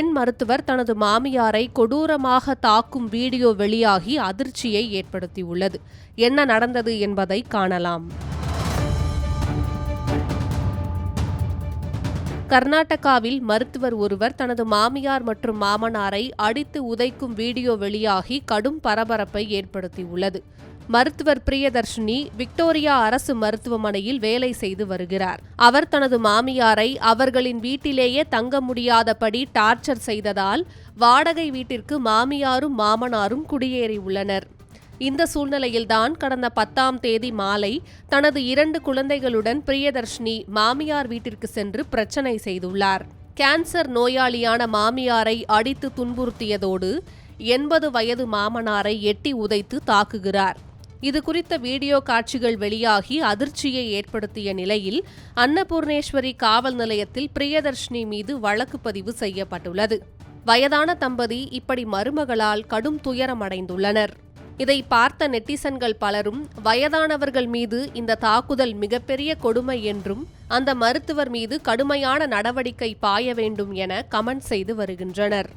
பெண் மருத்துவர் தனது மாமியாரை கொடூரமாக தாக்கும் வீடியோ வெளியாகி அதிர்ச்சியை ஏற்படுத்தியுள்ளது. என்ன நடந்தது என்பதை காணலாம். கர்நாடகாவில் மருத்துவர் ஒருவர் தனது மாமியார் மற்றும் மாமனாரை அடித்து உதைக்கும் வீடியோ வெளியாகி கடும் பரபரப்பை ஏற்படுத்தியுள்ளது. மருத்துவர் பிரியதர்ஷினி விக்டோரியா அரசு மருத்துவமனையில் வேலை செய்து வருகிறார். அவர் தனது மாமியாரை அவர்களின் வீட்டிலேயே தங்க முடியாதபடி டார்ச்சர் செய்ததால் வாடகை வீட்டிற்கு மாமியாரும் மாமனாரும் குடியேறியுள்ளனர். இந்த சூழ்நிலையில்தான் கடந்த பத்தாம் தேதி மாலை தனது இரண்டு குழந்தைகளுடன் பிரியதர்ஷினி மாமியார் வீட்டிற்கு சென்று பிரச்சனை செய்துள்ளார். கேன்சர் நோயாளியான மாமியாரை அடித்து துன்புறுத்தியதோடு எண்பது வயது மாமனாரை எட்டி உதைத்து தாக்குகிறார். இது குறித்த வீடியோ காட்சிகள் வெளியாகி அதிர்ச்சியை ஏற்படுத்திய நிலையில் அன்னபூர்ணேஸ்வரி காவல் நிலையத்தில் பிரியதர்ஷினி மீது வழக்கு பதிவு செய்யப்பட்டுள்ளது. வயதான தம்பதி இப்படி மருமகளால் கடும் துயரமடைந்துள்ளனர். இதை பார்த்த நெட்டிசன்கள் பலரும் வயதானவர்கள் மீது இந்த தாக்குதல் மிகப்பெரிய கொடுமை என்றும் அந்த மருத்துவர் மீது கடுமையான நடவடிக்கை பாய வேண்டும் என கமெண்ட் செய்து வருகின்றனர்.